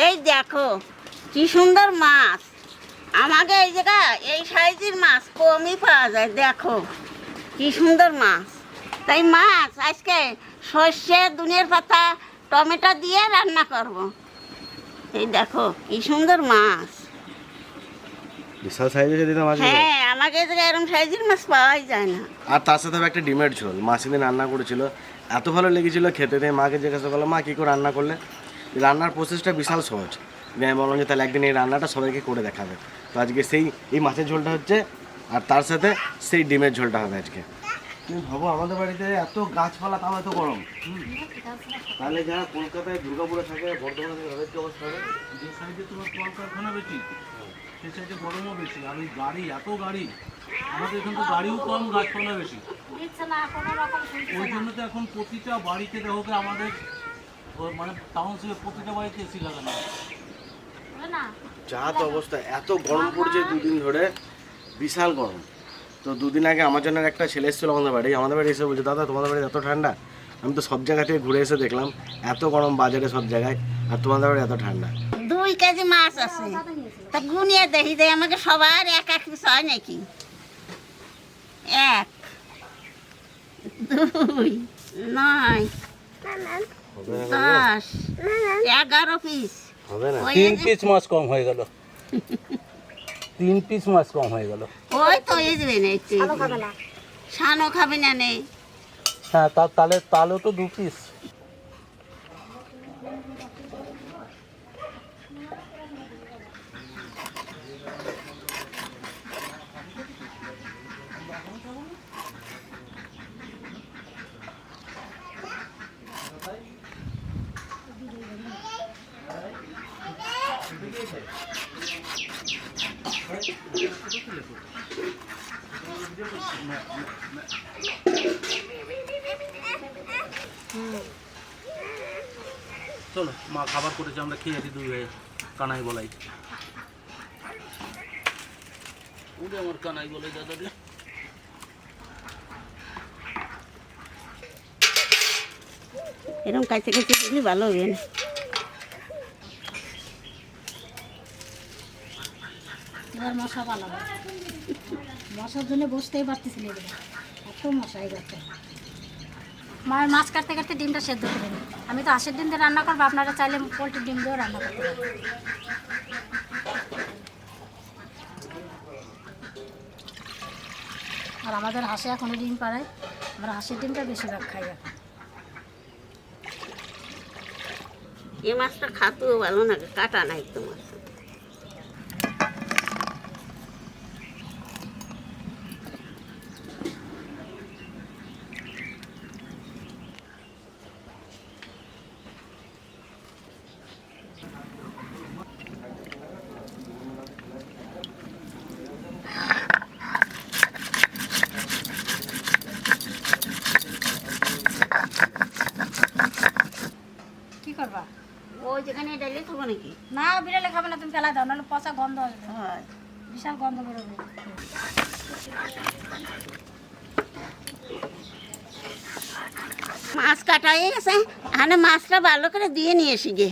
এই দেখো কি সুন্দর মাছ। আমাকে এই জায়গা এই সাইজের মাছ কমই পাওয়া যায় দেখো। কি সুন্দর মাছ। তাই মাছ আজকে সর্ষে দুনিয়ার পাতা টমেটো দিয়ে রান্না করব। এই দেখো কি সুন্দর মাছ। বিশাল সাইজে যদি মাছ হ্যাঁ আমাকে এই জায়গায় এরকম সাইজের মাছ পাওয়াই যায় না। আর তার সাথে একটা ডিমের ঝোল। মা সেদিন রান্না করেছিল। এত ভালো লেগেছিল খেতে দিয়ে মাকে জিজ্ঞাসা করলাম মা কী করে রান্না করলে? রান্নার প্রসেসটা বিশাল সহজ। আমি বললাম যে তাহলে একদিন এই রান্নাটা সবাইকে করে দেখাবে। তো আজকে সেই এই মাছের ঝোলটা হচ্ছে আর তার সাথে সেই ডিমের ঝোলটা হবে আজকে। তুমি ভাবো আমাদের বাড়িতে এত গাছপালা তাও এত গরম। তাহলে যারা কলকাতায় দুর্গাপুরে থাকে বর্ধমানে থাকে তাদের কি অবস্থা হবে? যে সাইডে তোমার কলকারখানা বেশি সে সাইডে গরমও বেশি আর ওই গাড়ি এত গাড়ি আমাদের এখানে তো গাড়িও কম গাছপালা বেশি। ওই জন্য তো এখন প্রতিটা বাড়িতে দেখো আমাদের মানে টাউনশিপে প্রতিটা বাড়িতে এসি লাগানো যা তো অবস্থা এত গরম পড়ছে দুদিন ধরে বিশাল গরম। তো দুদিন আগে আমার জন্য একটা ছেলে এসেছিল আমাদের বাড়ি আমাদের বাড়ি এসে বলছে দাদা তোমাদের বাড়ি এত ঠান্ডা? আমি তো সব জায়গা থেকে ঘুরে এসে দেখলাম এত গরম বাজারে সব জায়গায় আর তোমাদের বাড়ি এত ঠান্ডা। দুই কেজি মাছ আছে। তা গুনিয়ে দেখি যে আমাকে সবার এক এক পিস হয় নাকি? এক দুই নয়। এগারো পিস হবে না। ওই তিন পিস মাছ কম হয়ে গেল। তিন পিস মাছ কম হয়ে গেল। ওই তো এই যে না। একটু সানো খাবে না নেই। হ্যাঁ তা তাহলে তাহলেও তো দু পিস চলো, মা খাবার করেছে, আমরা খেয়ে আছি দুই ভাই। কানাই বলাই। ওরে আমার কানাই বলাই, দাদা এরকম কাছে কাছে ভালো হবে না। এবার মশা পালাবো মশার জন্য বসতেই পারতেছি না। এত মশাই গেছে মায়ের মাছ কাটতে কাটতে ডিমটা সেদ্ধ করে আমি তো হাঁসের ডিম দিয়ে রান্না করব, আপনারা চাইলে পোলট্রির ডিম দিয়েও রান্না করতে আর আমাদের হাঁসে এখনও ডিম পাড়ায়, আমরা হাঁসের ডিমটা বেশিরভাগ খাই এখন। এই মাছটা খাতেও ভালো না, কাটা নাই তো মাছ। কি করবা? ওই যেখানে ডাইলে খাব নাকি? না বিড়ালে খাবে না তুমি ফেলা দাও নাহলে পচা গন্ধ আসবে। বিশাল গন্ধ বেরোবে। মাছ কাটা হয়ে গেছে এখানে মাছটা ভালো করে দিয়ে নিয়ে এসি গে।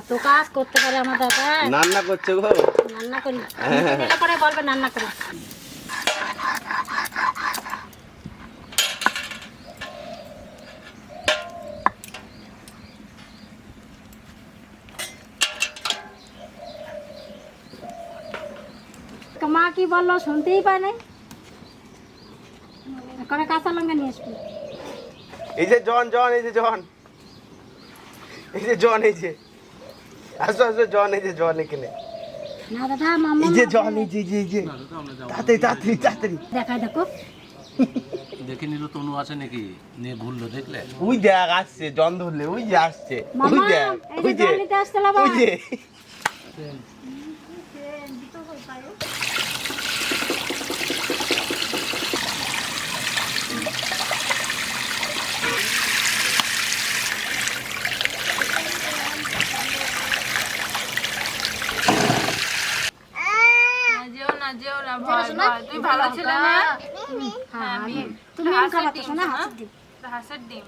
এত কাজ করতে পারে আমার দাদা। রান্না করছে গো। রান্না করি। এটা করে বলবে রান্না করি। মা কি বলল শুনতেই পায় নাই। করে কাঁচা লঙ্কা নিয়ে আসবি। এই যে জন জন এই যে জন। এই যে জন এই যে। আসো আসো জন এই যে জন এখানে। না দাদা মামা এই যে জন এই যে এই যে না তাড়াতাড়ি তাড়াতাড়ি তাড়াতাড়ি। দেখাই দেখো। দেখে নিল তনু আছে নাকি? নিয়ে ঘুরলো দেখলে? ওই দেখ আসছে জন ধরলে ওই যে আসছে। ওই মামা দেখ ওই যে। ওই যে যেও না যেও না ভয় ভয় তুই ভালো ছেলে না হ্যাঁ আমি তুমি আম খাবা তো শোনা হাসি দিই হাঁসের ডিম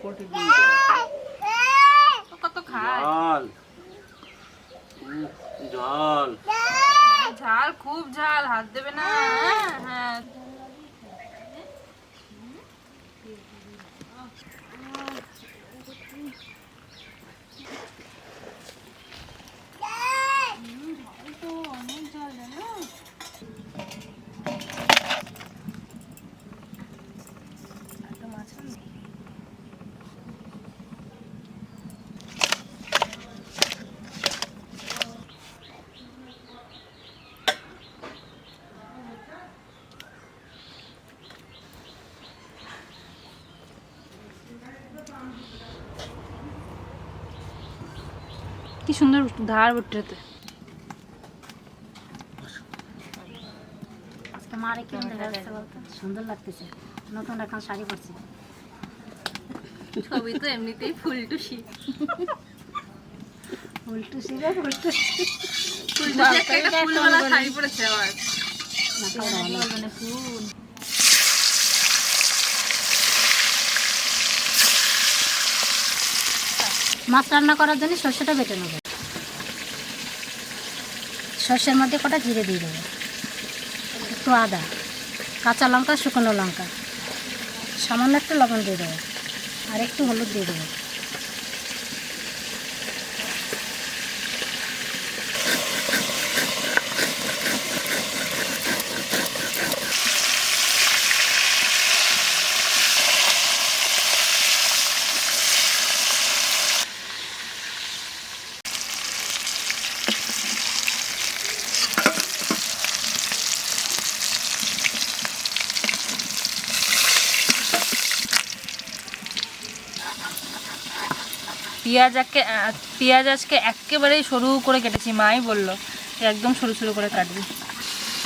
পোল্ট্রি ও কত তো খায় ঝাল উফ, ঝাল ঝাল খুব ঝাল হাত দেবে না হ্যাঁ, কি সুন্দর ধার উঠতে আজকে মারে সুন্দর লাগতেছে। নতুন এখন শাড়ি পরছি। ছবি তো এমনিতেই একটা ফুলওয়ালা শাড়ি পরেছে আবার মানে ফুল। মাছ রান্না করার জন্য সর্ষেটা বেটে নেব। সর্ষের মধ্যে কটা জিরে দিয়ে দেবো। একটু আদা, কাঁচা লঙ্কা, শুকনো লঙ্কা। সামান্য একটু লবণ দিয়ে দেবো। আর একটু হলুদ দিয়ে দেবো। পেঁয়াজ একে পেঁয়াজ আজকে একেবারেই সরু করে কেটেছি মাই বলল একদম সরু সরু করে কাটবি।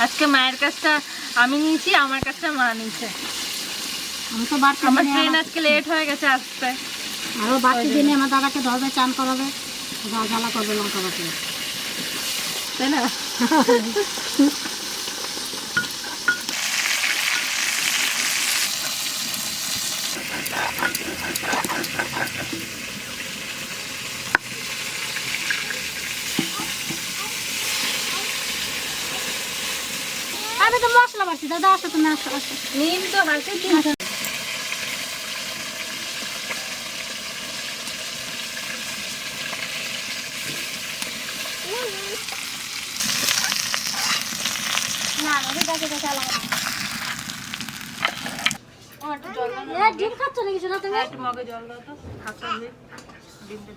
আজকে মায়ের কাছটা আমি নিয়েছি আমার কাছটা মা নিয়েছে। আমি তো বাড়তি আমার ট্রেন আজকে লেট হয়ে গেছে আসতে। আরও বাড়তি দিনে আমার দাদাকে ধরবে চান করাবে জ্বালা করবে লঙ্কা বাটি তাই না? আমি তো মশলা বাড়ছি দাদা আসো তুমি আসো আসো। নিম তো হাসি না আমি দেখে দেখে আলাদা। ডিম খাচ্ছ নাকি শোনা তুমি? একটু মগে জল দাও তো ডিমটা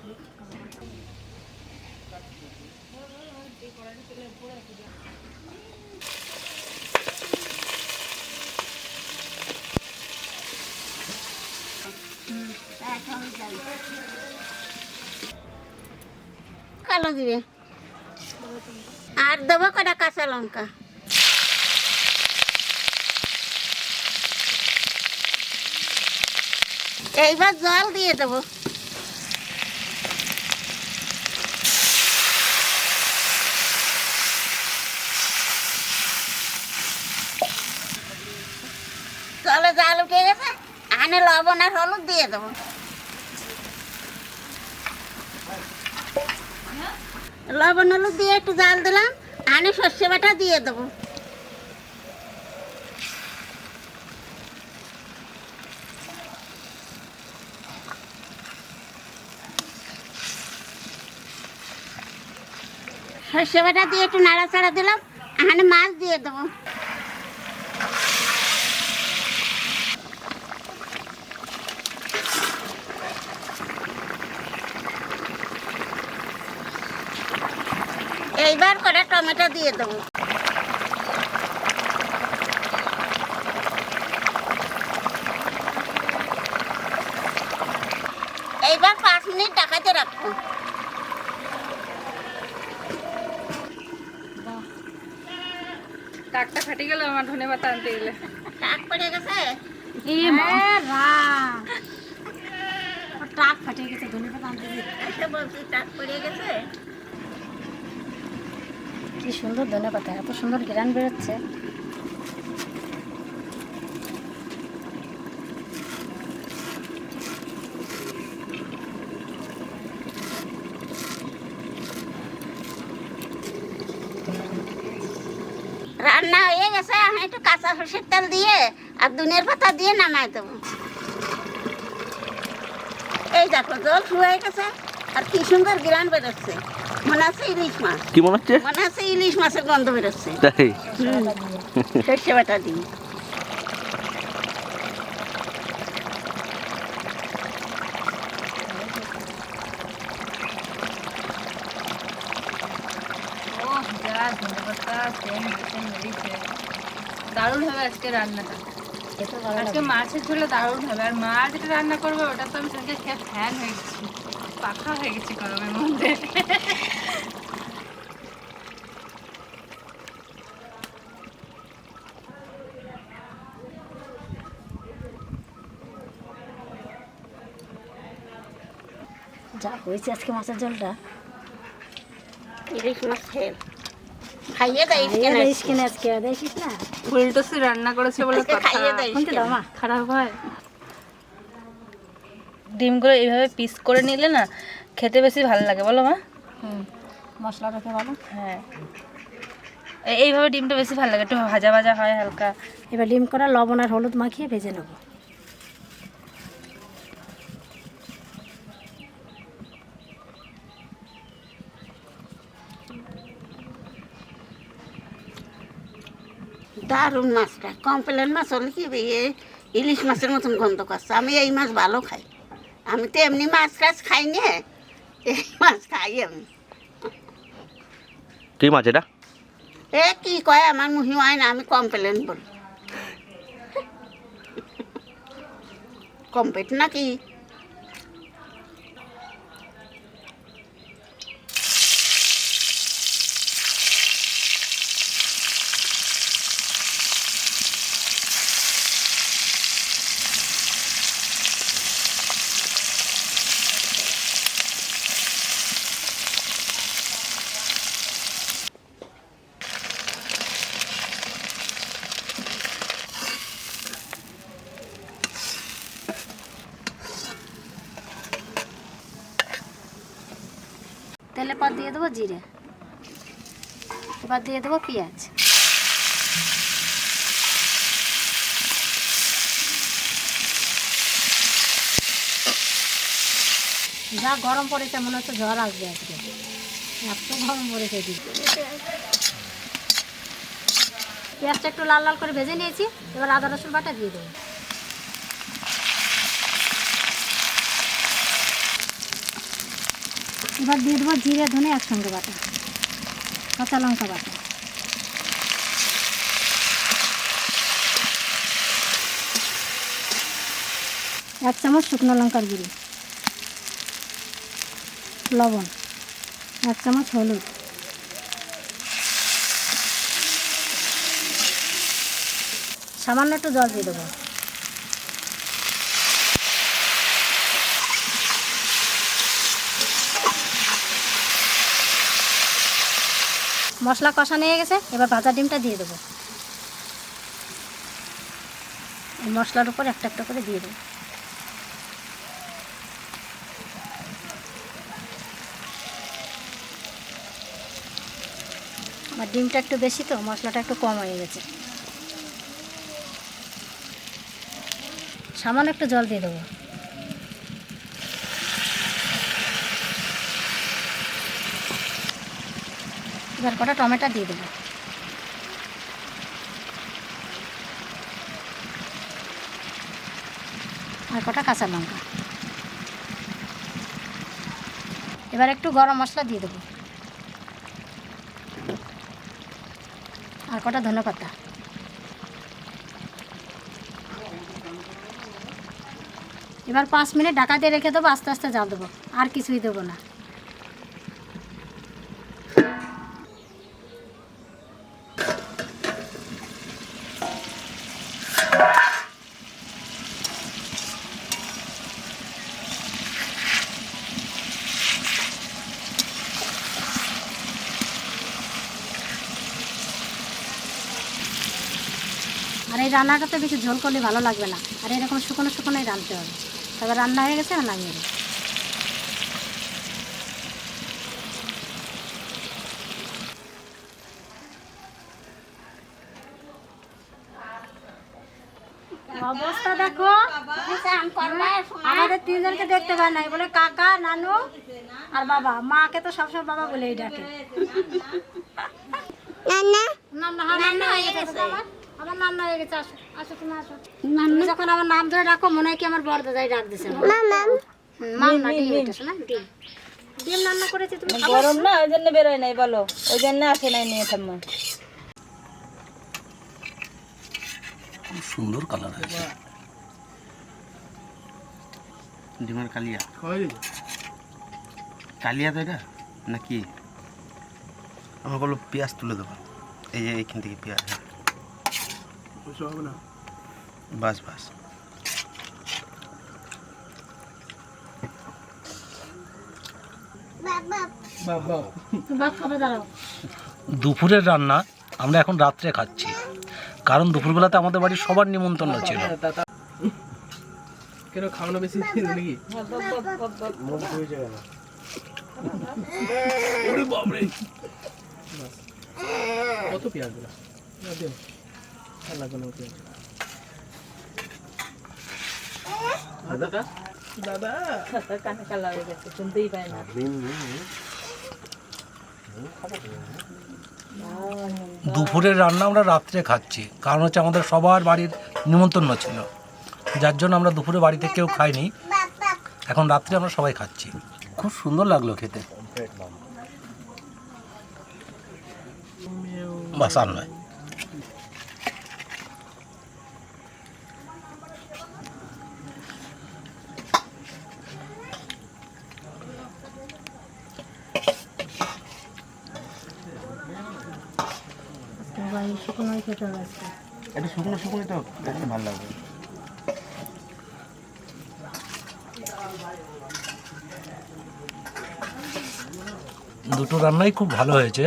কালো দিবে? আর দেবো কটা কাঁচা লঙ্কা। এইবার জল দিয়ে দেবো। জলে জাল উঠে গেছে আনে লবণ আর হলুদ দিয়ে দেবো। লবণ হলুদ দিয়ে একটু জাল দিলাম আনে সর্ষে বাটা দিয়ে দেবো। সর্ষে বাটা দিয়ে একটু নাড়াচাড়া দিলাম আনে মাছ দিয়ে দেবো। এইবার করে টমেটো দিয়ে দেবো। এইবার পাঁচ মিনিট ডাকাতে রাখব। টাকটা ফাটে গেল আমার ধনে পাতা আনতে গেলে। টাক পড়ে গেছে? এ রাম টাক ফাটে গেছে ধনে পাতা আনতে। এসে বলছি টাক পড়ে গেছে? কি সুন্দর ধনে পাতা, এত সুন্দর গ্রান বেরোচ্ছে। রান্না হয়ে গেছে, আমি একটু কাঁচা সরষের তেল দিয়ে আর দুনের পাতা দিয়ে নামাই দেবো। এই দেখো, জল শুয়ে গেছে, আর কি সুন্দর গ্রান বেরোচ্ছে। মনে আছে ইলিশ মাছ। কি মনে হচ্ছে? মনে আছে ইলিশ মাছের গন্ধ বেরোচ্ছে। তাই? সর্ষে বাটা দিই দারুণ হবে আজকে রান্নাটা। আজকে মাছের ঝোলে দারুণ হবে। আর মা যেটা রান্না করবে ওটা তো আমি সঙ্গে খেয়ে ফ্যান হয়ে গেছি পাখা হয়ে গেছি গরমের মধ্যে। যা হয়েছে আজকে মাছের ঝোলটা। ইলিশ মাছ খেল খাইয়ে দেয় কিনে আজকে দেখিস না? রান্না করেছে বলে খাইয়ে দেয় খারাপ হয়। ডিমগুলো এইভাবে পিস করে নিলে না খেতে বেশি ভালো লাগে বলো মা। হুম মশলা রেখে ভালো হ্যাঁ। এই- এইভাবে ডিমটা বেশি ভালো লাগে একটু ভাজা ভাজা হয় হালকা। এবার ডিম করা লবণ আর হলুদ মাখিয়ে ভেজে নেব। দারুণ মাছটা। কমপ্লেন মাছ হলে কি এ ইলিশ মাছের মতন গন্ধ করছে। আমি এই মাছ ভালো খাই। আমি তো এমনি মাছ টাছ খাই না। এই মাছ খাই আমি। কি মাছ এটা? এ কি কয়? আমার মুহি হয় না আমি কমপ্লেন বলি। কমপ্লেট নাকি তেলে পর দিয়ে দেবো জিরে। এবার দিয়ে দেবো পেঁয়াজ। যা গরম পড়েছে, মনে হচ্ছে ঝড় আসবে আজকে। এত গরম পড়েছে। পেঁয়াজটা একটু লাল লাল করে ভেজে নিয়েছি, এবার আদা রসুন বাটা দিয়ে দেবো। এবার দিয়ে দেবো জিরে ধনে একসঙ্গে বাটা, কাঁচা লঙ্কা বাটা। এক চামচ শুকনো লঙ্কার গুঁড়ি, লবণ, এক চামচ হলুদ। সামান্য একটু জল দিয়ে দেবো। মশলা কষা নিয়ে গেছে, এবার ভাজা ডিমটা দিয়ে দেবো। মশলার উপর একটা একটা করে দিয়ে দেবো। আমার ডিমটা একটু বেশি তো, মশলাটা একটু কম হয়ে গেছে। সামান্য একটু জল দিয়ে দেবো। এবার কটা টমেটো দিয়ে দেবো। আর কটা কাঁচা লঙ্কা। এবার একটু গরম মশলা দিয়ে দেবো। আর কটা ধনে পাতা। এবার পাঁচ মিনিট ঢাকা দিয়ে রেখে দেবো, আস্তে আস্তে জাল দেবো। আর কিছুই দেবো না। রান্নাটা তো বেশি ঝোল করলে ভালো লাগবে না। আর এরকম শুকনো শুকনোই রাঁধতে হবে। তবে রান্না হয়ে গেছে আর নামিয়ে অবস্থা দেখো। আমাদের তিনজনকে দেখতে পায় নাই। বলে কাকা নানু আর বাবা। মাকে তো সবসময় বাবা বলেই ডাকে। না না হ্যাঁ, হয়ে গেছে। আমার আমার নান্না হয়ে গেছে আসো আসো তুমি আসো। তুমি যখন আমার নাম ধরে ডাকো মনে হয় কি আমার বড় দাদাই ডাক দিছে মাম মাম না ডিম এটা শোনা ডিম। ডিম রান্না করেছি তুমি গরম না ওই জন্য বেরোয় নাই বলো। ওই জন্য আসে নাই নিয়ে ঠাম্মা সুন্দর কালার আছে ডিমের কালিয়া। কালিয়া তো এটা? নাকি? আমার বলো পেঁয়াজ তুলে দেবো। এই যে এইখান থেকে পেঁয়াজ। বাস বাস। দুপুরের রান্না আমরা এখন রাত্রে খাচ্ছি। কারণ দুপুরবেলাতে আমাদের বাড়ির সবার নিমন্ত্রণ ছিল। কেন খাওয়ানো বেশি নাকি? কত পেঁয়াজ দাদা দাদা কানে কালা হয়ে গেছে শুনতেই পায় না দুপুরের রান্না আমরা রাত্রে খাচ্ছি কারণ হচ্ছে আমাদের সবার বাড়ির নিমন্ত্রণ ছিল। যার জন্য আমরা দুপুরে বাড়িতে কেউ খাইনি। এখন রাত্রে আমরা সবাই খাচ্ছি। খুব সুন্দর লাগল খেতে। বাস আর নয়। শুকনোই খেতে হবে এটা শুকনো শুকনো তো দেখতে ভালো লাগবে। দুটো রান্নাই খুব ভালো হয়েছে।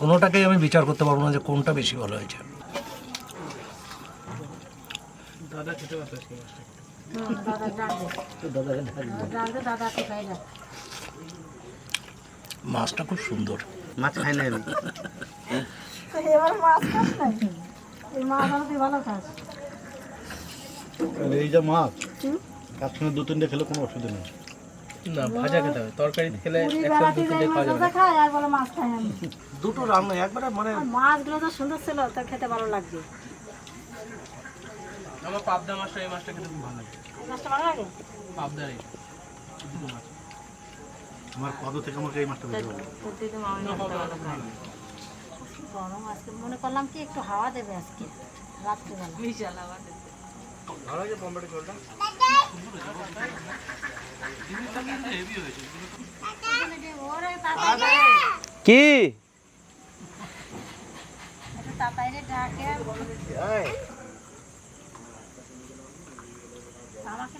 কোনোটাকেই আমি বিচার করতে পারব না যে কোনটা বেশি ভালো হয়েছে। দাদা খেতে মাছটা? খুব সুন্দর। মাছ খাই না আমি এবার মাছ খাস না এই মাছ আরও তুই ভালো খাস। এই যে মাছ তার সঙ্গে দু তিনটে খেলে কোনো অসুবিধা নেই। না ভাজা খেতে হবে। তরকারি খেলে একসাথে দু তিনটে খাওয়া যাবে খাই আর বলে মাছ খাই আমি। দুটো রান্না একবারে মানে মাছগুলো তো সুন্দর ছিল তো খেতে ভালো লাগবে। আমার পাবদা মাছটা এই মাছটা খেতে খুব ভালো লাগে। মাছটা ভালো লাগে? পাবদার এই আমার কত থেকে আমাকে এই মাছটা ভালো লাগে। গরম আজকে। মনে করলাম কি একটু হাওয়া দেবে আজকে রাত্রিবেলা। কি? একটু তাতাই রে ডাকে আমাকে